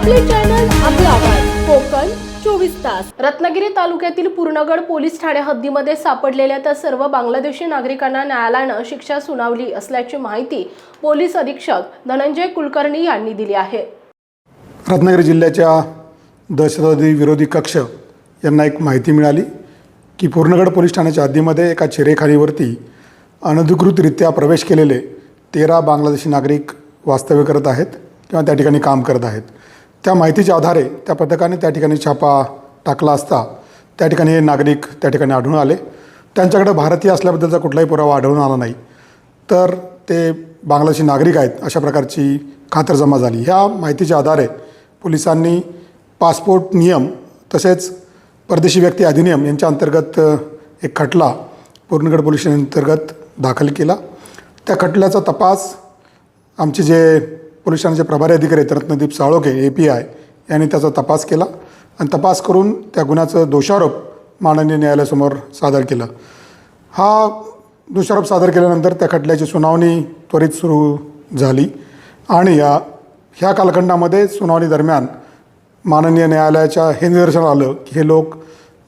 आपले चॅनल आपला आवाज. कोकण चोवीस तास. रत्नागिरी तालुक्यातील पूर्णगड पोलीस ठाणे हद्दीमध्ये सापडलेल्या त्या सर्व बांगलादेशी नागरिकांना न्यायालयानं शिक्षा सुनावली असल्याची माहिती पोलीस अधीक्षक धनंजय कुलकर्णी यांनी दिली आहे. रत्नागिरी जिल्ह्याच्या दहशतवादी विरोधी कक्ष यांना एक माहिती मिळाली की पूर्णगड पोलीस ठाण्याच्या हद्दीमध्ये एका चिरेखानीवरती अनधिकृतरित्या प्रवेश केलेले तेरा बांगलादेशी नागरिक वास्तव्य करत आहेत किंवा त्या ठिकाणी काम करत आहेत. त्या माहितीच्या आधारे त्या पथकाने त्या ठिकाणी छापा टाकला असता. त्या ठिकाणी हे नागरिक त्या ठिकाणी आढळून आले. त्यांच्याकडे भारतीय असल्याबद्दलचा कुठलाही पुरावा आढळून आला नाही. तर ते बांगलादेशी नागरिक आहेत अशा प्रकारची खातरजमा झाली. ह्या माहितीच्या आधारे पोलिसांनी पासपोर्ट नियम तसेच परदेशी व्यक्ती अधिनियम यांच्या अंतर्गत एक खटला पूर्णगड पोलीस अंतर्गत दाखल केला. त्या खटल्याचा तपास आमचे जे पोलीस ठाण्याचे प्रभारी अधिकारी आहेत Ratnadeep Salokhe A P I यांनी त्याचा तपास केला. आणि तपास करून त्या गुन्ह्याचं दोषारोप माननीय न्यायालयासमोर सादर केलं. हा दोषारोप सादर केल्यानंतर त्या खटल्याची सुनावणी त्वरित सुरू झाली. आणि या ह्या कालखंडामध्ये सुनावणी दरम्यान माननीय न्यायालयाच्या हे निदर्शन आलं की हे लोक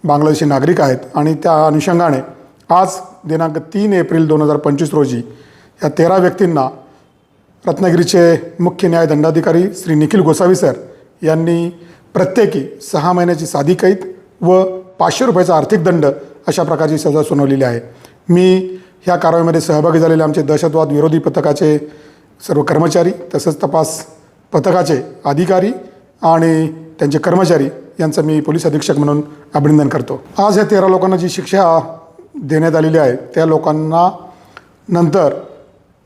बांगलादेशी नागरिक आहेत. आणि त्या अनुषंगाने आज दिनांक तीन एप्रिल दोन हजार पंचवीस रोजी या तेरा व्यक्तींना रत्नागिरीचे मुख्य न्याय दंडाधिकारी श्री निखिल गोसावी सर यांनी प्रत्येकी सहा महिन्याची साधी कैद व पाचशे रुपयाचा आर्थिक दंड अशा प्रकारची सजा सुनावलेली आहे. मी ह्या कारवाईमध्ये सहभागी झालेले आमचे दहशतवाद विरोधी पथकाचे सर्व कर्मचारी तसंच तपास पथकाचे अधिकारी आणि त्यांचे कर्मचारी यांचं मी पोलीस अधीक्षक म्हणून अभिनंदन करतो. आज ह्या तेरा लोकांना जी शिक्षा देण्यात आलेली आहे त्या लोकांना नंतर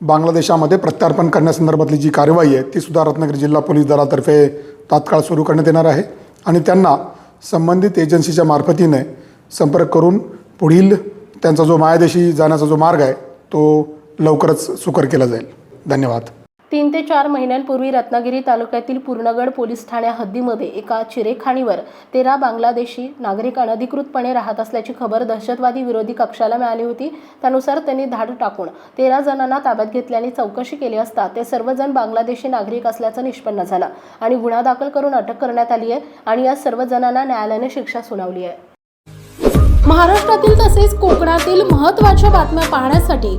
बांगलादेशामध्ये प्रत्यार्पण करण्यासंदर्भातली जी कार्यवाही आहे ती सुद्धा रत्नागिरी जिल्हा पोलीस दलातर्फे तात्काळ सुरू करण्यात येणार आहे. आणि त्यांना संबंधित एजन्सीच्या मार्फतीने संपर्क करून पुढील त्यांचा जो मायादेशी जाण्याचा जो मार्ग आहे तो लवकरच सुकर केला जाईल. धन्यवाद. तीन ते चार महिन्यांपूर्वी रत्नागिरी तालुक्यातील पूर्णगड पोलीस ठाण्या हद्दीमध्ये एका चिरेखाणीवर तेरा बांगलादेशी नागरिक अनधिकृतपणे राहत असल्याची खबर दहशतवादी विरोधी कक्षाला मिळाली होती. त्यानुसार त्यांनी धाड टाकून तेरा जणांना ताब्यात घेतल्याने चौकशी केली असता ते सर्वजण बांगलादेशी नागरिक असल्याचं निष्पन्न झालं आणि गुन्हा दाखल करून अटक करण्यात आली आहे आणि या सर्व जणांना न्यायालयाने शिक्षा सुनावली आहे. महाराष्ट्रातील तसेच कोकणातील महत्त्वाच्या बातम्या पाहण्यासाठी